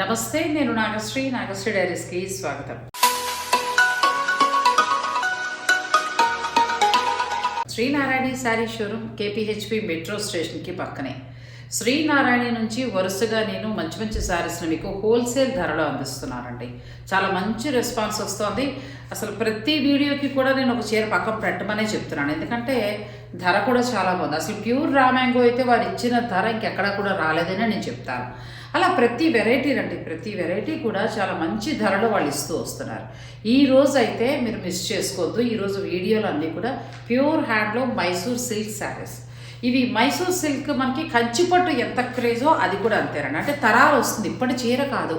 నమస్తే నేను నాగశ్రీ. నాగశ్రీ డైరీస్కి స్వాగతం. Srinarayana saree showroom KPHB metro స్టేషన్కి పక్కనే. శ్రీనారాయణ నుంచి వరుసగా నేను మంచి మంచి శారీస్ని మీకు హోల్సేల్ ధరలో అందిస్తున్నానండి. చాలా మంచి రెస్పాన్స్ వస్తుంది. అసలు ప్రతి వీడియోకి కూడా నేను ఒక చీర పక్కన పెట్టమనే చెప్తున్నాను. ఎందుకంటే ధర కూడా చాలా బాగుంది. అసలు ప్యూర్ రామ్యాంగో అయితే వారు ఇచ్చిన ధర ఇంకెక్కడా కూడా రాలేదని నేను చెప్తాను. అలా ప్రతి వెరైటీ రండి ప్రతి వెరైటీ కూడా చాలా మంచి ధరలో వాళ్ళు ఇస్తూ వస్తున్నారు. ఈ రోజు అయితే మీరు మిస్ చేసుకోవద్దు. ఈరోజు వీడియోలు అన్నీ కూడా pure handloom Mysore silk sarees. ఇవి మైసూర్ సిల్క్ మనకి కంచిపట్టు ఎంత క్రేజో అది కూడా అంతేనండి. అంటే తరాలు వస్తుంది ఇప్పటి చీర కాదు.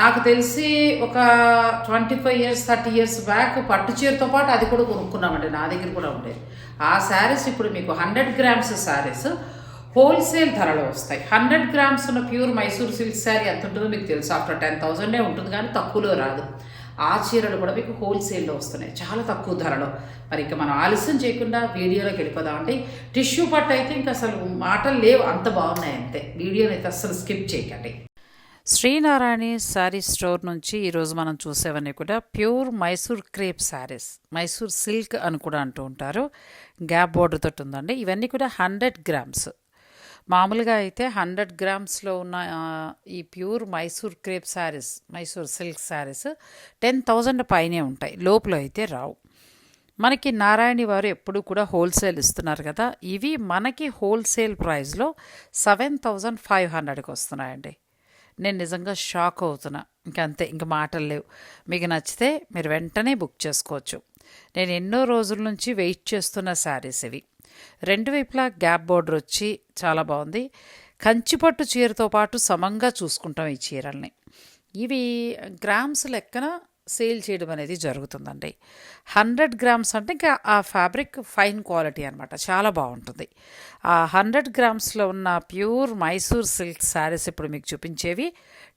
నాకు తెలిసి ఒక twenty five years thirty years back పట్టు చీరతో పాటు అది కూడా కొనుక్కున్నామండి. నా దగ్గర కూడా ఉండేది. ఆ శారీస్ ఇప్పుడు మీకు హండ్రెడ్ గ్రామ్స్ శారీస్. హోల్సేల్ ధరలో వస్తాయి. హండ్రెడ్ గ్రామ్స్ ఉన్న ప్యూర్ మైసూర్ సిల్క్ శారీ ఎంత ఉంటుందో మీకు తెలుసు. ఆఫ్టర్ టెన్ థౌజండే ఉంటుంది కానీ తక్కువలో రాదు. ఆ చీరలు కూడా మీకు హోల్సేల్లో వస్తున్నాయి. చాలా తక్కువ ధరలో. మరి ఇక మనం ఆలస్యం చేయకుండా వీడియోలోకి వెళ్ళిపోదామండి టిష్యూ పట్టు అయితే ఇంకా అసలు మాటలు లేవు. అంత బాగున్నాయి అంతే. వీడియోని అయితే అస్సలు స్కిప్ చేయకండి. శ్రీనారాయణ శారీ స్టోర్ నుంచి ఈరోజు మనం చూసేవన్నీ కూడా pure Mysore crepe sarees. Mysore silk అని కూడా అంటూ ఉంటారు. గ్యాప్ బోర్డర్ తోటి ఉందండి. ఇవన్నీ కూడా హండ్రెడ్ గ్రామ్స్. మామూలుగా అయితే హండ్రెడ్ గ్రామ్స్లో ఉన్న ఈ pure Mysore crepe sarees Mysore silk sarees ten thousand పైనే ఉంటాయి. లోపల అయితే రావు. మనకి నారాయణి వారు ఎప్పుడు కూడా హోల్సేల్ ఇస్తున్నారు కదా. ఇవి మనకి హోల్సేల్ ప్రైస్లో సెవెన్ థౌజండ్ ఫైవ్ హండ్రెడ్కి వస్తున్నాయండి. నేను నిజంగా షాక్ అవుతున్నా. ఇంక అంతే ఇంక మాటలు లేవు. మీకు నచ్చితే మీరు వెంటనే బుక్ చేసుకోవచ్చు. నేను ఎన్నో రోజుల నుంచి వెయిట్ చేస్తున్న శారీస్ ఇవి. రెండు వైపులా గ్యాప్ బోర్డర్ వచ్చి చాలా బాగుంది. కంచిపట్టు చీరతో పాటు సమంగా చూసుకుంటాం ఈ చీరల్ని. ఇవి గ్రామ్స్ లెక్కన సేల్ చేయడం అనేది జరుగుతుందండి. హండ్రెడ్ గ్రామ్స్ అంటే ఇంకా ఆ ఫ్యాబ్రిక్ ఫైన్ క్వాలిటీ అనమాట చాలా బాగుంటుంది. ఆ హండ్రెడ్ గ్రామ్స్లో ఉన్న ప్యూర్ మైసూర్ సిల్క్ శారీస్ ఇప్పుడు మీకు చూపించేవి.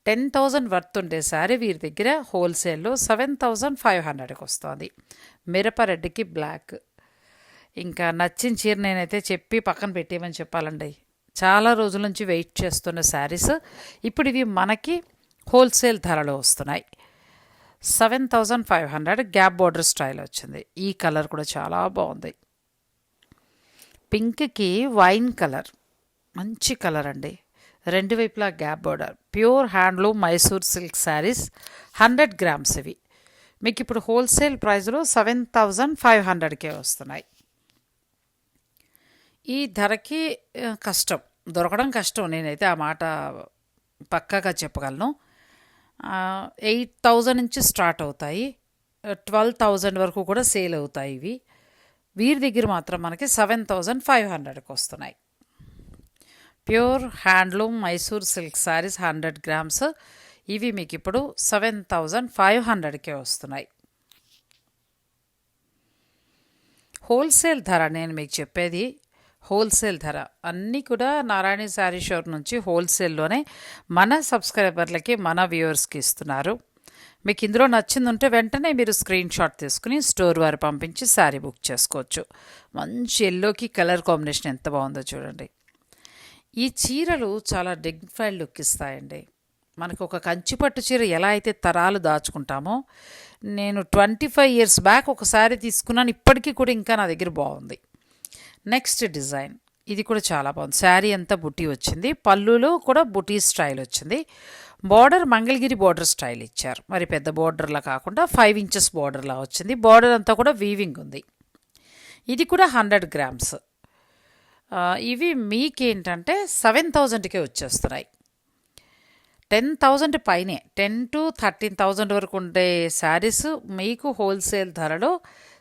టెన్ థౌజండ్ వర్త్ ఉండే శారీ వీరి దగ్గర హోల్సేల్లో సెవెన్ థౌజండ్ ఫైవ్ హండ్రెడ్కి వస్తుంది. మిరప రెడ్కి బ్లాక్ ఇంకా నచ్చిన చీర నేనైతే చెప్పి పక్కన పెట్టేయమని చెప్పాలండి. చాలా రోజుల నుంచి వెయిట్ చేస్తున్న శారీస్ ఇప్పుడు ఇవి మనకి హోల్సేల్ ధరలో వస్తున్నాయి. Seven thousand five hundred gap border style వచ్చింది. ఈ కలర్ కూడా చాలా బాగుంది. పింక్కి వైన్ కలర్. మంచి కలర్ అండి. రెండు వైపులా gap border. Pure handloom Mysore silk sarees. Hundred grams ఇవి. మీకు ఇప్పుడు హోల్సేల్ ప్రైస్లో సెవెన్ థౌజండ్ ఫైవ్ హండ్రెడ్కే వస్తున్నాయి. ఈ ధరకి కష్టం. దొరకడం కష్టం. నేనైతే ఆ మాట పక్కాగా చెప్పగలను. ఎయిట్ థౌజండ్ నుంచి స్టార్ట్ అవుతాయి. ట్వెల్వ్ థౌజండ్ వరకు కూడా సేల్ అవుతాయి ఇవి. వీరి దగ్గర మాత్రం మనకి సెవెన్ థౌజండ్ ఫైవ్ హండ్రెడ్కి వస్తున్నాయి. Pure handloom Mysore silk sarees hundred grams. ఇవి మీకు ఇప్పుడు సెవెన్ థౌజండ్ ఫైవ్ హండ్రెడ్కే వస్తున్నాయి. హోల్సేల్ ధర నేను మీకు చెప్పేది హోల్సేల్ ధర. అన్నీ కూడా నారాయణ శారీ షోర్ నుంచి హోల్సేల్లోనే మన సబ్స్క్రైబర్లకి మన వ్యూవర్స్కి ఇస్తున్నారు. మీకు ఇందులో నచ్చింది ఉంటే వెంటనే మీరు స్క్రీన్ షాట్ తీసుకుని స్టోర్ వారు పంపించి శారీ బుక్ చేసుకోవచ్చు. మంచి ఎల్లోకి కలర్ కాంబినేషన్ ఎంత బాగుందో చూడండి. ఈ చీరలు చాలా డిగ్నిఫైడ్ లుక్ ఇస్తాయండి. మనకు ఒక కంచిపట్టు చీర ఎలా అయితే తరాలు దాచుకుంటామో నేను ట్వంటీ ఫైవ్ ఇయర్స్ బ్యాక్ ఒకసారి తీసుకున్నాను ఇప్పటికీ కూడా ఇంకా నా దగ్గర బాగుంది. Next design. ఇది కూడా చాలా బాగుంది. శారీ అంతా బుటీ వచ్చింది. పళ్ళులో కూడా బుటీ స్టైల్ వచ్చింది. బార్డర్ మంగళగిరి బార్డర్ స్టైల్ ఇచ్చారు. మరి పెద్ద బార్డర్లా కాకుండా ఫైవ్ ఇంచెస్ బార్డర్లా వచ్చింది. బార్డర్ అంతా కూడా వీవింగ్ ఉంది. ఇది కూడా హండ్రెడ్ గ్రామ్స్. ఇవి మీకేంటంటే సెవెన్ థౌజండ్కే వచ్చేస్తున్నాయి. టెన్ థౌజండ్ పైనే టెన్ టు థర్టీన్ థౌజండ్ వరకు ఉండే శారీస్ మీకు హోల్సేల్ ధరలో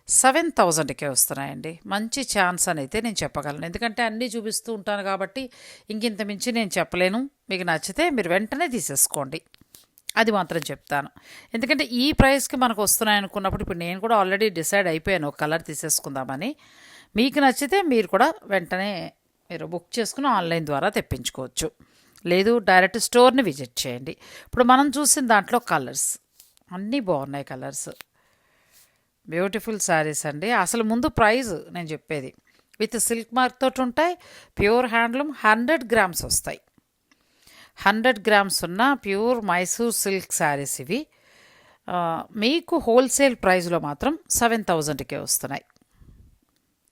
సెవెన్ థౌజండ్కే వస్తున్నాయండి. మంచి ఛాన్స్ అని అయితే నేను చెప్పగలను. ఎందుకంటే అన్నీ చూపిస్తూ ఉంటాను కాబట్టి ఇంకింత మించి నేను చెప్పలేను. మీకు నచ్చితే మీరు వెంటనే తీసేసుకోండి. అది మాత్రం చెప్తాను. ఎందుకంటే ఈ ప్రైస్కి మనకు వస్తున్నాయి అనుకున్నప్పుడు ఇప్పుడు నేను కూడా ఆల్రెడీ డిసైడ్ అయిపోయాను. ఒక కలర్ తీసేసుకుందామని. మీకు నచ్చితే మీరు కూడా వెంటనే మీరు బుక్ చేసుకుని ఆన్లైన్ ద్వారా తెప్పించుకోవచ్చు. లేదు డైరెక్ట్ స్టోర్ని విజిట్ చేయండి. ఇప్పుడు మనం చూసిన దాంట్లో కలర్స్. అన్నీ బాగున్నాయి కలర్స్. బ్యూటిఫుల్ శారీస్ అండి. అసలు ముందు ప్రైజ్ నేను చెప్పేది. విత్ సిల్క్ మార్క్ తోటి ఉంటాయి ప్యూర్ హ్యాండ్లూమ్ హండ్రెడ్ గ్రామ్స్ వస్తాయి. హండ్రెడ్ గ్రామ్స్ ఉన్న ప్యూర్ మైసూర్ సిల్క్ శారీస్ ఇవి. మీకు హోల్సేల్ ప్రైస్లో మాత్రం సెవెన్ థౌజండ్కే వస్తున్నాయి.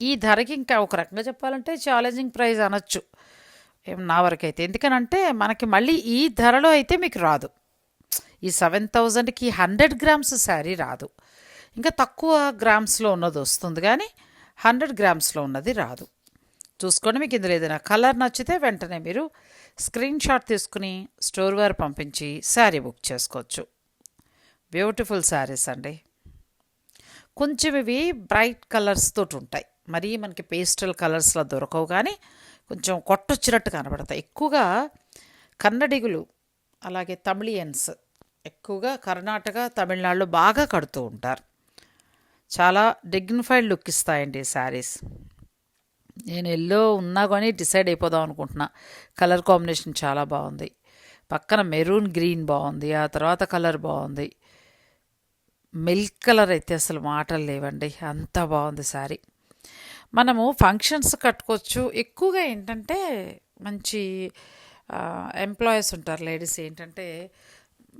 ఈ ధరకి ఇంకా ఒక రకంగా చెప్పాలంటే ఛాలెంజింగ్ ప్రైస్ అనొచ్చు. నా వరకైతే. ఎందుకనంటే మనకి మళ్ళీ ఈ ధరలో అయితే మీకు రాదు. ఈ సెవెన్ థౌజండ్కి హండ్రెడ్ గ్రామ్స్ శారీ రాదు. ఇంకా తక్కువ గ్రామ్స్లో ఉన్నది వస్తుంది కానీ హండ్రెడ్ గ్రామ్స్లో ఉన్నది రాదు. చూసుకోండి మీకు ఇందులో ఏదైనా కలర్ నచ్చితే వెంటనే మీరు స్క్రీన్ షాట్ తీసుకుని స్టోర్ వారు పంపించి శారీ బుక్ చేసుకోవచ్చు. బ్యూటిఫుల్ శారీస్ అండి. కొంచెం ఇవి బ్రైట్ కలర్స్ తోటి ఉంటాయి. మరీ మనకి పేస్టల్ కలర్స్లో దొరకవు కానీ కొంచెం కొట్టొచ్చినట్టు కనబడతాయి. ఎక్కువగా కన్నడిగులు అలాగే తమిళియన్స్ ఎక్కువగా కర్ణాటక తమిళనాడులో బాగా కడుతూ ఉంటారు. చాలా డిగ్నిఫైడ్ లుక్ ఇస్తాయండి ఈ శారీస్ నేను ఎల్లో ఉన్నా కానీ డిసైడ్ అయిపోదాం అనుకుంటున్నా. కలర్ కాంబినేషన్ చాలా బాగుంది. పక్కన మెరూన్ గ్రీన్ బాగుంది. ఆ తర్వాత కలర్ బాగుంది. మిల్క్ కలర్ అయితే అసలు మాటలు లేవండి. అంత బాగుంది శారీ మనము ఫంక్షన్స్ కట్టుకోవచ్చు. ఎక్కువగా ఏంటంటే మంచి ఎంప్లాయీస్ ఉంటారు లేడీస్ ఏంటంటే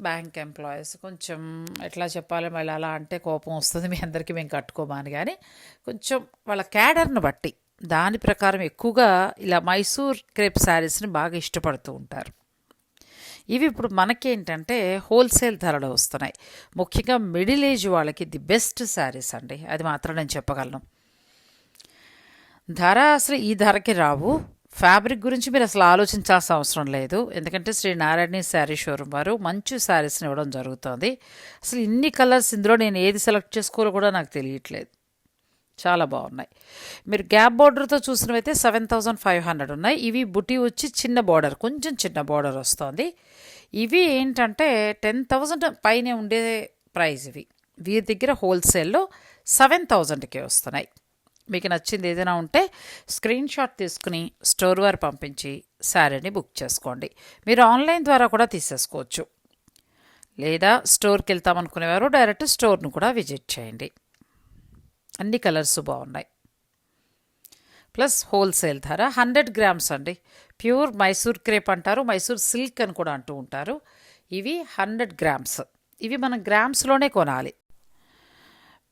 బ్యాంక్ ఎంప్లాయీస్. కొంచెం ఎట్లా చెప్పాలి మళ్ళీ అలా అంటే కోపం వస్తుంది మీ అందరికీ మేము కట్టుకోమని. కానీ కొంచెం వాళ్ళ క్యాడర్ని బట్టి దాని ప్రకారం ఎక్కువగా ఇలా మైసూర్ క్రేప్ శారీస్ని బాగా ఇష్టపడుతూ ఉంటారు. ఇవి ఇప్పుడు మనకేంటంటే హోల్సేల్ ధరలు వస్తున్నాయి. ముఖ్యంగా మిడిల్ ఏజ్ వాళ్ళకి ది బెస్ట్ శారీస్ అండి. అది మాత్రం నేను చెప్పగలను. ధర అసలు ఈ ధరకి రావు. ఫ్యాబ్రిక్ గురించి మీరు అసలు ఆలోచించాల్సిన అవసరం లేదు. ఎందుకంటే శ్రీ నారాయణి శారీ షోరూమ్ వారు మంచి శారీస్ని ఇవ్వడం జరుగుతుంది. అసలు ఇన్ని కలర్స్ ఇందులో నేను ఏది సెలెక్ట్ చేసుకోవాలో కూడా నాకు తెలియట్లేదు. చాలా బాగున్నాయి. మీరు గ్యాప్ బార్డర్తో చూసినవైతే సెవెన్ థౌజండ్ ఫైవ్ హండ్రెడ్ ఉన్నాయి. ఇవి బుటీ వచ్చి చిన్న బార్డర్ కొంచెం చిన్న బార్డర్ వస్తుంది. ఇవి ఏంటంటే టెన్ థౌజండ్ పైనే ఉండే ప్రైస్ ఇవి. వీరి దగ్గర హోల్సేల్లో సెవెన్ థౌజండ్కే వస్తున్నాయి. మీకు నచ్చింది ఏదైనా ఉంటే స్క్రీన్ షాట్ తీసుకుని స్టోర్ వారు పంపించి శారీని బుక్ చేసుకోండి. మీరు ఆన్లైన్ ద్వారా కూడా తీసేసుకోవచ్చు. లేదా స్టోర్కి వెళ్తామనుకునేవారు డైరెక్ట్ స్టోర్ను కూడా విజిట్ చేయండి. అన్ని కలర్స్ బాగున్నాయి. ప్లస్ హోల్సేల్ ధర హండ్రెడ్ గ్రామ్స్ అండి. ప్యూర్ మైసూర్ క్రేప్ అంటారు మైసూర్ సిల్క్ అని కూడా అంటూ ఉంటారు. ఇవి హండ్రెడ్ గ్రామ్స్. ఇవి మనం గ్రామ్స్లోనే కొనాలి.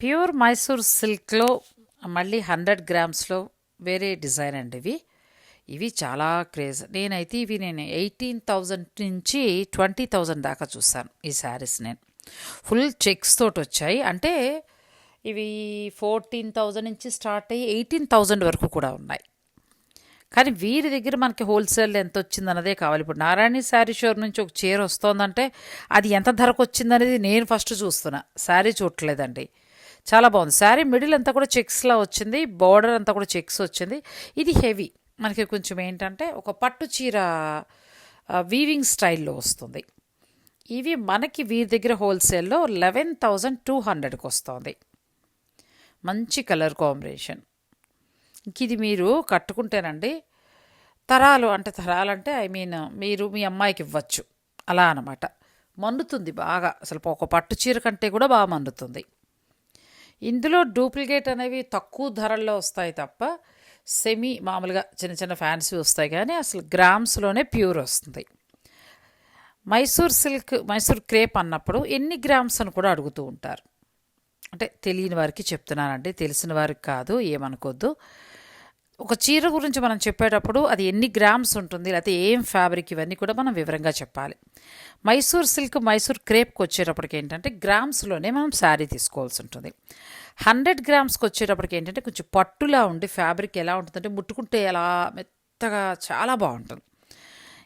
ప్యూర్ మైసూర్ సిల్క్లో మళ్ళీ హండ్రెడ్ గ్రామ్స్లో వేరే డిజైన్ అండి ఇవి. ఇవి చాలా క్రేజ్. నేనైతే ఇవి నేను ఎయిటీన్ థౌజండ్ నుంచి ట్వంటీ థౌజండ్ దాకా చూసాను ఈ శారీస్ నేను. ఫుల్ చెక్స్ తోటి వచ్చాయి. అంటే ఇవి ఫోర్టీన్ థౌజండ్ నుంచి స్టార్ట్ అయ్యి ఎయిటీన్ థౌజండ్ వరకు కూడా ఉన్నాయి. కానీ వీరి దగ్గర మనకి హోల్సేల్ ఎంత వచ్చింది అన్నదే కావాలి. ఇప్పుడు నారాయణ శారీ షోర్ నుంచి ఒక చీర వస్తోందంటే అది ఎంత ధరకు వచ్చిందనేది నేను ఫస్ట్ చూస్తున్నా. శారీ చూడలేదండి చాలా బాగుంది. శారీ మిడిల్ అంతా కూడా చెక్స్లా వచ్చింది. బార్డర్ అంతా కూడా చెక్స్ వచ్చింది. ఇది హెవీ. మనకి కొంచెం ఏంటంటే ఒక పట్టు చీర వీవింగ్ స్టైల్లో వస్తుంది. ఇవి మనకి వీరి దగ్గర హోల్సేల్లో లెవెన్ థౌజండ్ టూ హండ్రెడ్కి వస్తుంది. మంచి కలర్ కాంబినేషన్ ఇంక ఇది మీరు కట్టుకుంటేనండి తరాలు అంటే తరాలు అంటే ఐ మీన్ మీరు మీ అమ్మాయికి ఇవ్వచ్చు. అలా అనమాట మన్నుతుంది బాగా. అసలు ఒక పట్టు చీర కంటే కూడా బాగా మన్నుతుంది ఇందులో డూప్లికేట్ అనేవి తక్కువ ధరల్లో వస్తాయి తప్ప సెమీ మామూలుగా చిన్న చిన్న ఫ్యాన్సీ వస్తాయి కానీ అసలు గ్రామ్స్లోనే ప్యూర్ వస్తుంది. మైసూర్ సిల్క్ మైసూర్ క్రేప్ అన్నప్పుడు ఎన్ని గ్రామ్స్ అని కూడా అడుగుతూ ఉంటారు. అంటే తెలియని వారికి చెప్తున్నానండి తెలిసిన వారికి కాదు ఏమనుకోద్దు. ఒక చీర గురించి మనం చెప్పేటప్పుడు అది ఎన్ని గ్రామ్స్ ఉంటుంది లేకపోతే ఏం ఫ్యాబ్రిక్ ఇవన్నీ కూడా మనం వివరంగా చెప్పాలి. మైసూర్ సిల్క్ మైసూర్ క్రేప్కి వచ్చేటప్పటికి ఏంటంటే గ్రామ్స్లోనే మనం శారీ తీసుకోవాల్సి ఉంటుంది. హండ్రెడ్ గ్రామ్స్కి వచ్చేటప్పటికి ఏంటంటే కొంచెం పట్టులా ఉండి ఫ్యాబ్రిక్ ఎలా ఉంటుందంటే ముట్టుకుంటే ఎలా మెత్తగా చాలా బాగుంటుంది.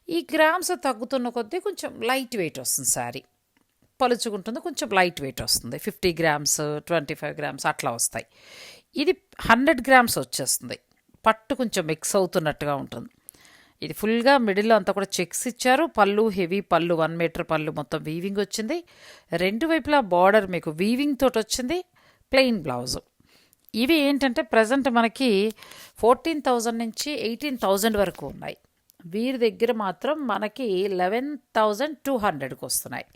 ఈ గ్రామ్స్ తగ్గుతున్న కొద్దీ కొంచెం లైట్ వెయిట్ వస్తుంది శారీ. పలుచుకుంటుంది కొంచెం లైట్ వెయిట్ వస్తుంది. Fifty grams twenty five grams అట్లా వస్తాయి. ఇది హండ్రెడ్ గ్రామ్స్ వచ్చేస్తుంది. పట్టు కొంచెం మిక్స్ అవుతున్నట్టుగా ఉంటుంది. ఇది ఫుల్గా మిడిల్లో అంతా కూడా చెక్స్ ఇచ్చారు. పళ్ళు హెవీ పళ్ళు వన్ మీటర్ పళ్ళు మొత్తం వీవింగ్ వచ్చింది. రెండు వైపులా బార్డర్ మీకు వీవింగ్ తోటి వచ్చింది. ప్లెయిన్ బ్లౌజ్ ఇవి ఏంటంటే ప్రజెంట్ మనకి ఫోర్టీన్ థౌజండ్ నుంచి ఎయిటీన్ థౌజండ్ వరకు ఉన్నాయి. వీరి దగ్గర మాత్రం మనకి లెవెన్ థౌజండ్ టూ హండ్రెడ్కి వస్తున్నాయి.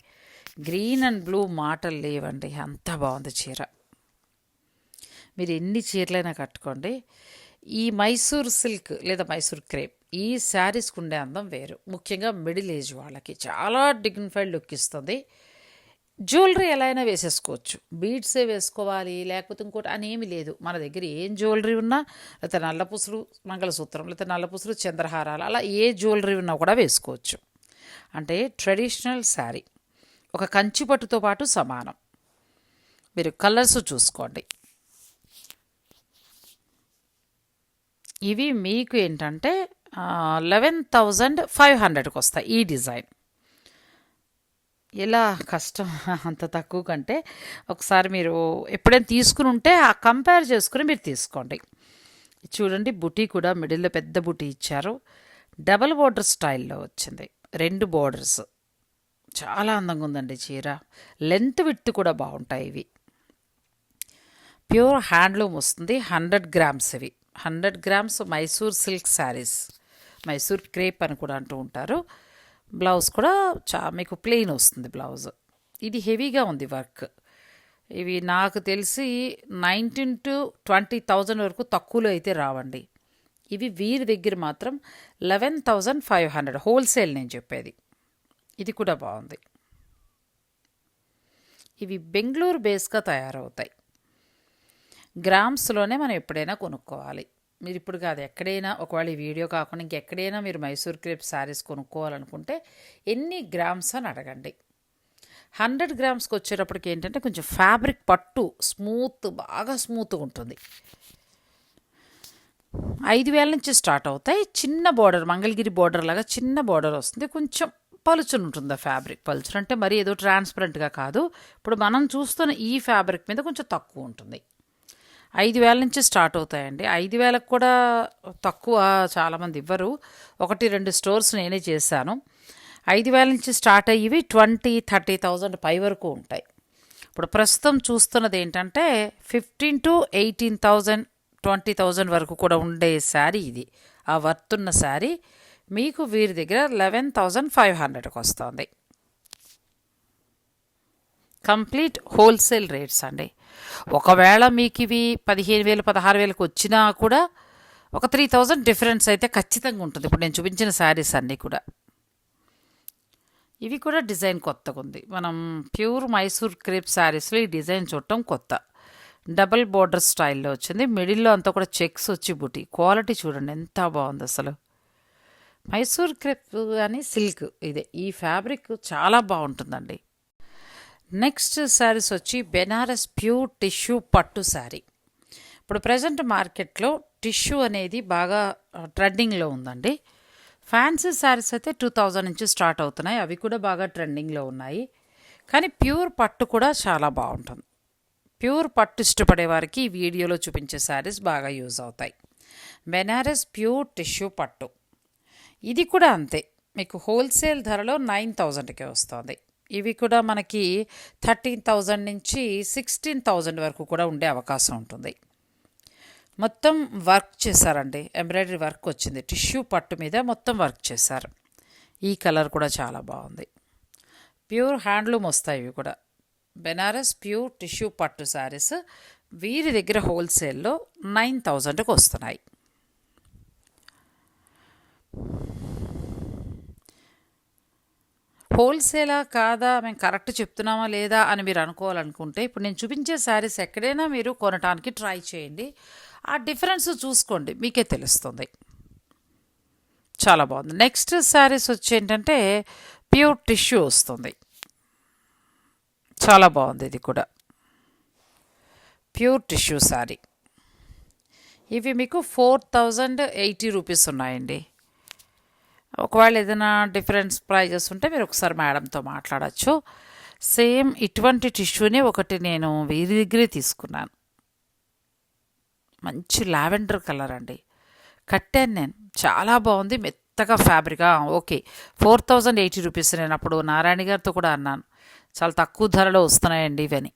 గ్రీన్ అండ్ బ్లూ మాటలు లేవండి. అంత బాగుంది చీర. మీరు ఎన్ని చీరలైనా కట్టుకోండి. ఈ మైసూర్ సిల్క్ లేదా మైసూర్ క్రేప్ ఈ శారీస్కి ఉండే అందం వేరు. ముఖ్యంగా మిడిల్ ఏజ్ వాళ్ళకి చాలా డిగ్నిఫైడ్ లుక్ ఇస్తుంది. జ్యువెలరీ ఎలా అయినా వేసేసుకోవచ్చు. బీడ్సే వేసుకోవాలి లేకపోతే ఇంకోటి అని ఏమీ లేదు. మన దగ్గర ఏం జ్యువెలరీ ఉన్నా లేకపోతే నల్లపుసులు మంగళసూత్రం లేకపోతే నల్లపుసులు చంద్రహారాలు అలా ఏ జ్యువెలరీ ఉన్నా కూడా వేసుకోవచ్చు. అంటే ట్రెడిషనల్ శారీ ఒక కంచి పట్టుతో పాటు సమానం. మీరు కలర్స్ చూసుకోండి. ఇవి మీకు ఏంటంటే లెవెన్ థౌజండ్ ఫైవ్ హండ్రెడ్కి వస్తాయి ఈ డిజైన్. ఎలా కష్టం? అంత తక్కువ కంటే ఒకసారి మీరు ఎప్పుడైనా తీసుకుని ఉంటే ఆ కంపేర్ చేసుకుని మీరు తీసుకోండి. చూడండి బుటీ కూడా మిడిల్లో పెద్ద బుటీ ఇచ్చారు. డబల్ బోర్డర్ స్టైల్లో వచ్చింది. రెండు బోర్డర్స్. చాలా అందంగా ఉందండి చీర. లెంత్ విత్ కూడా బాగుంటాయి ఇవి. ప్యూర్ హ్యాండ్లూమ్ వస్తుంది హండ్రెడ్ గ్రామ్స్ ఇవి. Hundred grams Mysore silk sarees. Mysore crepe అని కూడా అంటూ ఉంటారు. బ్లౌజ్ కూడా చా మీకు ప్లెయిన్ వస్తుంది బ్లౌజ్. ఇది హెవీగా ఉంది వర్క్. ఇవి నాకు తెలిసి నైన్టీన్ టు ట్వంటీ థౌజండ్ వరకు తక్కువలో అయితే రావండి. ఇవి వీరి దగ్గర మాత్రం eleven thousand five hundred. Wholesale నేను చెప్పేది. ఇది కూడా బాగుంది. ఇవి బెంగళూరు బేస్గా తయారవుతాయి. గ్రామ్స్లోనే మనం ఎప్పుడైనా కొనుక్కోవాలి. మీరు ఇప్పుడు కాదు ఎక్కడైనా ఒకవేళ ఈ వీడియో కాకుండా ఇంకెక్కడైనా మీరు మైసూర్ క్రేప్ శారీస్ కొనుక్కోవాలనుకుంటే ఎన్ని గ్రామ్స్ అని అడగండి. హండ్రెడ్ గ్రామ్స్కి వచ్చేటప్పటికి ఏంటంటే కొంచెం ఫ్యాబ్రిక్ పట్టు స్మూత్ బాగా స్మూత్గా ఉంటుంది. ఐదు వేల నుంచి స్టార్ట్ అవుతాయి. చిన్న బార్డర్ మంగళగిరి బార్డర్ లాగా చిన్న బార్డర్ వస్తుంది. కొంచెం పలుచుని ఉంటుంది ఆ ఫ్యాబ్రిక్ పలుచుని. అంటే మరి ఏదో ట్రాన్స్పరెంట్గా కాదు. ఇప్పుడు మనం చూస్తున్న ఈ ఫ్యాబ్రిక్ మీద కొంచెం తక్కువ ఉంటుంది. ఐదు వేల నుంచి స్టార్ట్ అవుతాయండి. ఐదు వేలకు కూడా తక్కువ చాలామంది ఇవ్వరు. ఒకటి రెండు స్టోర్స్ నేనే చేశాను. ఐదు వేల నుంచి స్టార్ట్ అయ్యేవి ట్వంటీ థర్టీ థౌజండ్ పై వరకు ఉంటాయి. ఇప్పుడు ప్రస్తుతం చూస్తున్నది ఏంటంటే fifteen to eighteen thousand twenty thousand వరకు కూడా ఉండే శారీ ఇది. ఆ వర్త్ ఉన్న శారీ మీకు వీరి దగ్గర లెవెన్ థౌజండ్ ఫైవ్ హండ్రెడ్కి వస్తుంది. కంప్లీట్ హోల్సేల్ రేట్స్ అండి. ఒకవేళ మీకు ఇవి పదిహేను వేలు పదహారు వేలకు వచ్చినా కూడా ఒక త్రీ థౌజండ్ డిఫరెన్స్ అయితే ఖచ్చితంగా ఉంటుంది. ఇప్పుడు నేను చూపించిన శారీస్ అన్నీ కూడా. ఇవి కూడా డిజైన్ కొత్తగా ఉంది. మనం ప్యూర్ మైసూర్ క్రేప్ శారీస్లో ఈ డిజైన్ చూడటం కొత్త. డబల్ బోర్డర్ స్టైల్లో వచ్చింది. మిడిల్లో అంతా కూడా చెక్స్ వచ్చి బుటి. క్వాలిటీ చూడండి ఎంత బాగుంది అసలు. మైసూర్ క్రేప్ కానీ సిల్క్ ఇదే. ఈ ఫ్యాబ్రిక్ చాలా బాగుంటుందండి. నెక్స్ట్ శారీస్ వచ్చి బెనారస్ ప్యూర్ టిష్యూ పట్టు శారీ. ఇప్పుడు ప్రజెంట్ మార్కెట్లో టిష్యూ అనేది బాగా ట్రెండింగ్లో ఉందండి. ఫ్యాన్సీ శారీస్ అయితే టూ థౌజండ్ నుంచి స్టార్ట్ అవుతున్నాయి. అవి కూడా బాగా ట్రెండింగ్లో ఉన్నాయి. కానీ ప్యూర్ పట్టు కూడా చాలా బాగుంటుంది. ప్యూర్ పట్టు ఇష్టపడే వారికి ఈ వీడియోలో చూపించే శారీస్ బాగా యూజ్ అవుతాయి. బెనారస్ ప్యూర్ టిష్యూ పట్టు. ఇది కూడా అంతే. మీకు హోల్సేల్ ధరలో నైన్ థౌజండ్కే వస్తుంది. ఇవి కూడా మనకి థర్టీన్ థౌజండ్ నుంచి సిక్స్టీన్ థౌజండ్ వరకు కూడా ఉండే అవకాశం ఉంటుంది. మొత్తం వర్క్ చేశారండి. ఎంబ్రాయిడరీ వర్క్ వచ్చింది. టిష్యూ పట్టు మీద మొత్తం వర్క్ చేశారు. ఈ కలర్ కూడా చాలా బాగుంది. ప్యూర్ హ్యాండ్లూమ్ వస్తాయి ఇవి కూడా. బెనారస్ ప్యూర్ టిష్యూ పట్టు శారీస్ వీరి దగ్గర హోల్సేల్లో నైన్ థౌజండ్కి వస్తున్నాయి. హోల్సేలా కాదా? మేము కరెక్ట్ చెప్తున్నామా లేదా అని మీరు అనుకోవాలనుకుంటే ఇప్పుడు నేను చూపించే శారీస్ ఎక్కడైనా మీరు కొనడానికి ట్రై చేయండి. ఆ డిఫరెన్స్ చూసుకోండి మీకే తెలుస్తుంది. చాలా బాగుంది. నెక్స్ట్ శారీస్ వచ్చి ఏంటంటే ప్యూర్ టిష్యూ వస్తుంది. చాలా బాగుంది ఇది కూడా. Pure tissue saree. ఇవి మీకు ఫోర్ థౌజండ్ ఎయిటీ రూపీస్ ఉన్నాయండి. ఒకవేళ ఏదైనా డిఫరెన్స్ ప్రైజెస్ ఉంటే మీరు ఒకసారి మేడంతో మాట్లాడచ్చు. సేమ్ ఇటువంటి టిష్యూని ఒకటి నేను వీరి దగ్గరే తీసుకున్నాను. మంచి లావెండర్ కలర్ అండి. కట్టాను నేను. చాలా బాగుంది. మెత్తగా fabric? Okay. Four thousand eighty rupees నేను అప్పుడు నారాయణ గారితో కూడా అన్నాను. చాలా తక్కువ ధరలో వస్తున్నాయండి ఇవని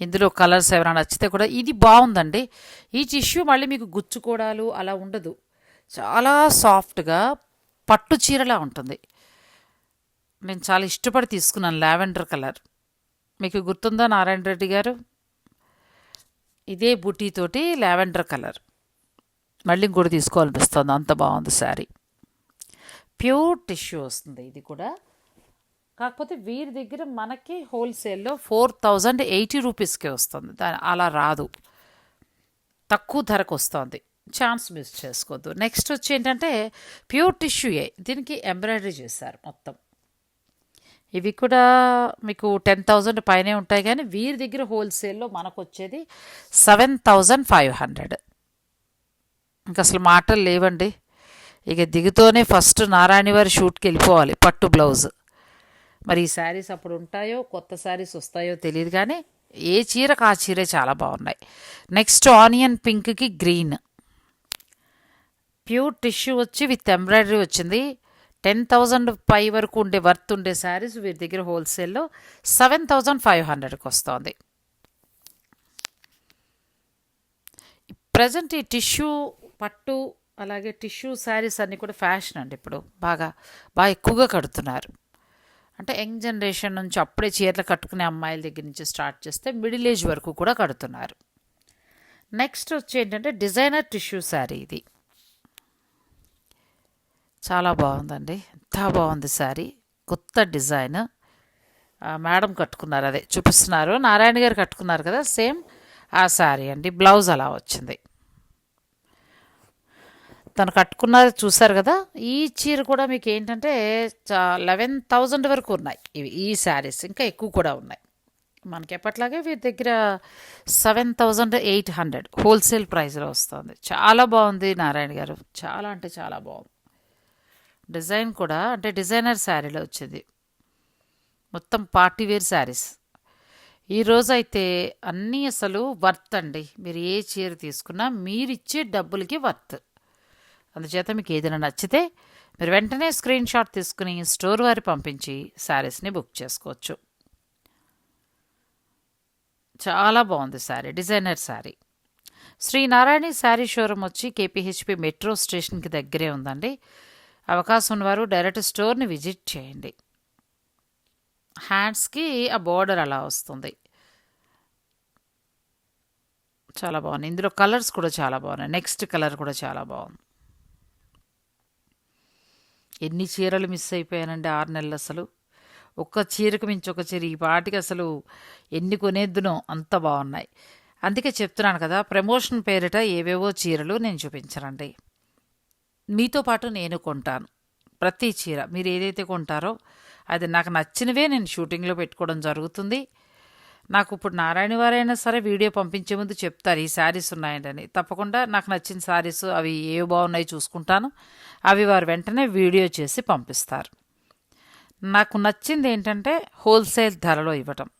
ఇందులో కలర్స్ ఎవరైనా నచ్చితే కూడా ఇది బాగుందండి. ఈ టిష్యూ మళ్ళీ మీకు గుచ్చుకోవడాలు అలా ఉండదు. చాలా సాఫ్ట్గా పట్టు చీరలా ఉంటుంది. నేను చాలా ఇష్టపడి తీసుకున్నాను లావెండర్ కలర్. మీకు గుర్తుందా నారాయణ రెడ్డి గారు? ఇదే బుటీతోటి లావెండర్ కలర్. మళ్ళీ ఇంకోటి తీసుకోవాలనిపిస్తుంది. అంత బాగుంది శారీ. ప్యూర్ టిష్యూ వస్తుంది ఇది కూడా. కాకపోతే వీరి దగ్గర మనకి హోల్సేల్లో ఫోర్ థౌజండ్ ఎయిటీ రూపీస్కే వస్తుంది. దాని అలా రాదు. తక్కువ ధరకు వస్తుంది. ఛాన్స్ మిస్ చేసుకోవద్దు నెక్స్ట్ వచ్చి ఏంటంటే ప్యూర్ టిష్యూయే. దీనికి ఎంబ్రాయిడరీ చేశారు మొత్తం. ఇవి కూడా మీకు టెన్ థౌజండ్ పైనే ఉంటాయి కానీ వీరి దగ్గర హోల్సేల్లో మనకు వచ్చేది సెవెన్ థౌజండ్ ఫైవ్ హండ్రెడ్. ఇంకా అసలు మాటలు లేవండి. ఇక దిగుతూనే ఫస్ట్ నారాయణ వారి షూట్కి వెళ్ళిపోవాలి పట్టు బ్లౌజ్. మరి ఈ శారీస్ అప్పుడు ఉంటాయో కొత్త శారీస్ వస్తాయో తెలియదు కానీ ఏ చీరకు ఆ చీరే చాలా బాగున్నాయి. నెక్స్ట్ ఆనియన్ పింక్కి గ్రీన్. ప్యూర్ టిష్యూ వచ్చి విత్ ఎంబ్రాయిడరీ వచ్చింది. టెన్ థౌజండ్ పై వరకు ఉండే వర్త్ ఉండే శారీస్ వీరి దగ్గర హోల్సేల్లో సెవెన్ థౌజండ్ ఫైవ్ హండ్రెడ్కి వస్తుంది. ప్రజెంట్ ఈ టిష్యూ పట్టు అలాగే టిష్యూ శారీస్ అన్నీ కూడా ఫ్యాషన్ అండి ఇప్పుడు. బాగా బాగా ఎక్కువగా కడుతున్నారు. అంటే యంగ్ జనరేషన్ నుంచి అప్పుడే చీరలు కట్టుకునే అమ్మాయిల దగ్గర నుంచి స్టార్ట్ చేస్తే మిడిల్ ఏజ్ వరకు కూడా కడుతున్నారు. నెక్స్ట్ వచ్చి ఏంటంటే డిజైనర్ టిష్యూ శారీ ఇది. చాలా బాగుందండి. ఎంత బాగుంది శారీ. కొత్త డిజైన్. మేడం కట్టుకున్నారు అదే చూపిస్తున్నారు. నారాయణ గారు కట్టుకున్నారు కదా సేమ్ ఆ శారీ అండి. బ్లౌజ్ అలా వచ్చింది. తను కట్టుకున్నది చూసారు కదా ఈ చీర కూడా మీకు ఏంటంటే లెవెన్ థౌజండ్ వరకు ఉన్నాయి ఇవి ఈ శారీస్. ఇంకా ఎక్కువ కూడా ఉన్నాయి. మనకి ఎప్పట్లాగే వీరి దగ్గర seven thousand eight hundred wholesale ప్రైస్లో వస్తుంది. చాలా బాగుంది నారాయణ గారు. చాలా అంటే చాలా బాగుంది. డిజైన్ కూడా అంటే డిజైనర్ శారీలో వచ్చింది. మొత్తం పార్టీ వేర్ శారీస్. ఈరోజు అయితే అన్నీ అసలు వర్త్ అండి. మీరు ఏ చీర తీసుకున్నా మీరు ఇచ్చే డబ్బులకి వర్త్. అందుచేత మీకు ఏదైనా నచ్చితే మీరు వెంటనే స్క్రీన్ షాట్ తీసుకుని స్టోర్ వారి పంపించి శారీస్ని బుక్ చేసుకోవచ్చు. చాలా బాగుంది శారీ డిజైనర్ శారీ. శ్రీనారాయణ శారీ షోరూమ్ వచ్చి కేపీహెచ్పి మెట్రో స్టేషన్కి దగ్గరే ఉందండి. అవకాశం ఉన్నవారు డైరెక్ట్ స్టోర్ని విజిట్ చేయండి. హ్యాండ్స్కి ఆ బోర్డర్ అలా వస్తుంది. చాలా బాగుంది. ఇందులో కలర్స్ కూడా చాలా బాగున్నాయి. నెక్స్ట్ కలర్ కూడా చాలా బాగుంది. ఎన్ని చీరలు మిస్ అయిపోయానండి ఆరు నెలలు అసలు. ఒక్క చీరకు మించి ఒక చీర ఈ పాటికి అసలు ఎన్ని కొనేద్దునో అంత బాగున్నాయి. అందుకే చెప్తున్నాను కదా ప్రమోషన్ పేరిట ఏవేవో చీరలు నేను చూపించనండి. మీతో పాటు నేను కొంటాను. ప్రతి చీర మీరు ఏదైతే కొంటారో అది నాకు నచ్చినవే నేను షూటింగ్లో పెట్టుకోవడం జరుగుతుంది. నాకు ఇప్పుడు నారాయణ వారైనా సరే వీడియో పంపించే ముందు చెప్తారు ఈ శారీస్ ఉన్నాయండి తప్పకుండా నాకు నచ్చిన శారీస్ అవి ఏ బాగున్నాయి చూసుకుంటాను. అవి వారు వెంటనే వీడియో చేసి పంపిస్తారు. నాకు నచ్చింది ఏంటంటే హోల్సేల్ ధరలో ఇవ్వటం.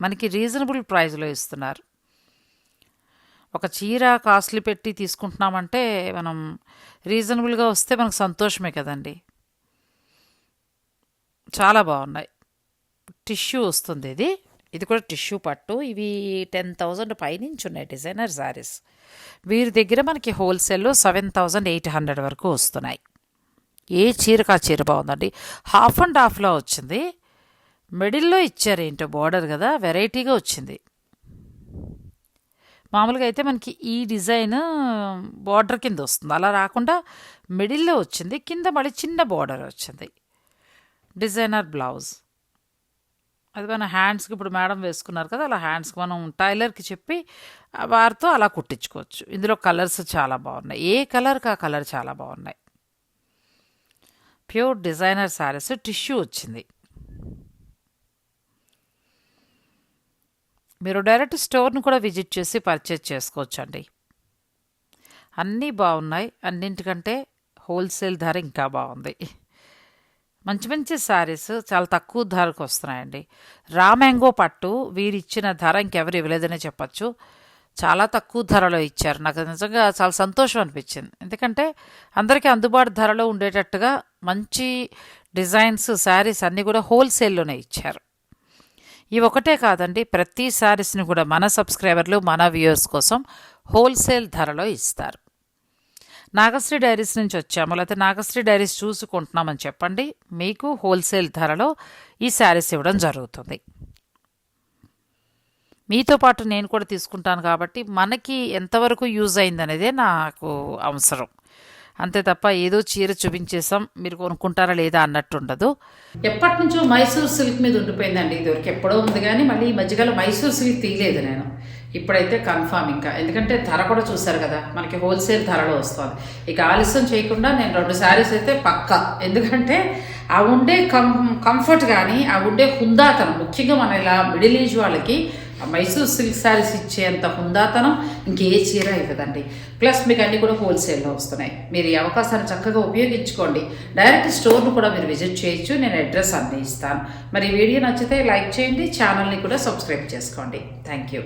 మనకి రీజనబుల్ ప్రైస్లో ఇస్తున్నారు. ఒక చీర కాస్ట్లీ పెట్టి తీసుకుంటున్నామంటే మనం రీజనబుల్గా వస్తే మనకు సంతోషమే కదండి. చాలా బాగున్నాయి. టిష్యూ వస్తుంది ఇది. ఇది కూడా టిష్యూ పట్టు. ఇవి టెన్ థౌజండ్ పైనుంచి ఉన్నాయి డిజైనర్ శారీస్ వీరి దగ్గర మనకి హోల్సేల్లో సెవెన్ థౌజండ్ ఎయిట్ హండ్రెడ్ వరకు వస్తున్నాయి. ఏ చీరకు ఆ చీర బాగుందండి. హాఫ్ అండ్ హాఫ్లో వచ్చింది. మిడిల్లో ఇచ్చారు ఏంటో బార్డర్ కదా వెరైటీగా వచ్చింది. మామూలుగా అయితే మనకి ఈ డిజైన్ బార్డర్ కింద వస్తుంది. అలా రాకుండా మిడిల్లో వచ్చింది. కింద మళ్ళీ చిన్న బార్డర్ వచ్చింది. Designer blouse. అది మన హ్యాండ్స్కి ఇప్పుడు మేడం వేసుకున్నారు కదా అలా హ్యాండ్స్కి మనం టైలర్కి చెప్పి వారితో అలా కుట్టించుకోవచ్చు. ఇందులో కలర్స్ చాలా బాగున్నాయి. ఏ కలర్కి ఆ కలర్ చాలా బాగున్నాయి. ప్యూర్ డిజైనర్ శారీస్ టిష్యూ వచ్చింది. మీరు డైరెక్ట్ స్టోర్ని కూడా విజిట్ చేసి పర్చేజ్ చేసుకోవచ్చండి. అన్నీ బాగున్నాయి. అన్నింటికంటే హోల్సేల్ ధర ఇంకా బాగుంది. మంచి మంచి శారీస్ చాలా తక్కువ ధరకు వస్తున్నాయండి. రా మ్యాంగో పట్టు వీరిచ్చిన ధర ఇంకెవరు ఇవ్వలేదనే చెప్పచ్చు. చాలా తక్కువ ధరలో ఇచ్చారు. నాకు నిజంగా చాలా సంతోషం అనిపించింది. ఎందుకంటే అందరికీ అందుబాటు ధరలో ఉండేటట్టుగా మంచి డిజైన్స్ శారీస్ అన్నీ కూడా హోల్సేల్లోనే ఇచ్చారు. ఇవి ఒకటే కాదండి ప్రతి శారీస్ని కూడా మన సబ్స్క్రైబర్లు మన వ్యూయర్స్ కోసం హోల్సేల్ ధరలో ఇస్తారు. నాగశ్రీ డైరీస్ నుంచి వచ్చాము. లేకపోతే నాగశ్రీ డైరీస్ చూసుకుంటున్నామని చెప్పండి. మీకు హోల్సేల్ ధరలో ఈ శారీస్ ఇవ్వడం జరుగుతుంది. మీతో పాటు నేను కూడా తీసుకుంటాను కాబట్టి మనకి ఎంతవరకు యూజ్ అయిందనేదే నాకు అవసరం. అంతే తప్ప ఏదో చీర చూపించేసాం మీరు కొనుక్కుంటారా లేదా అన్నట్టు ఉండదు ఎప్పటి నుంచో మైసూర్ సిల్క్ మీద ఉండిపోయిందండి ఇదివరకు ఎప్పుడో ఉంది కానీ మళ్ళీ ఈ మధ్యకాలం మైసూర్ సిల్క్ తీయలేదు నేను. ఇప్పుడైతే కన్ఫామ్ ఇంకా. ఎందుకంటే ధర కూడా చూసారు కదా మనకి హోల్సేల్ ధరలో వస్తుంది. ఇక ఆలస్యం చేయకుండా నేను రెండు శారీస్ అయితే పక్కా. ఎందుకంటే ఆ ఉండే కం కంఫర్ట్ కానీ ఆ ఉండే హుందాతనం ముఖ్యంగా మన ఇలా మిడిల్ ఏజ్ వాళ్ళకి మైసూర్ సిల్క్ శారీస్ ఇచ్చేంత హుందాతనం ఇంకే చీర ఇవ్వదండి. ప్లస్ మీకు అన్నీ కూడా హోల్సేల్లో వస్తున్నాయి. మీరు ఈ అవకాశాన్ని చక్కగా ఉపయోగించుకోండి. డైరెక్ట్ స్టోర్ను కూడా మీరు విజిట్ చేయొచ్చు. నేను అడ్రస్ అన్నీ ఇస్తాను. మరి ఈ వీడియో నచ్చితే లైక్ చేయండి. ఛానల్ని కూడా సబ్స్క్రైబ్ చేసుకోండి. Thank you.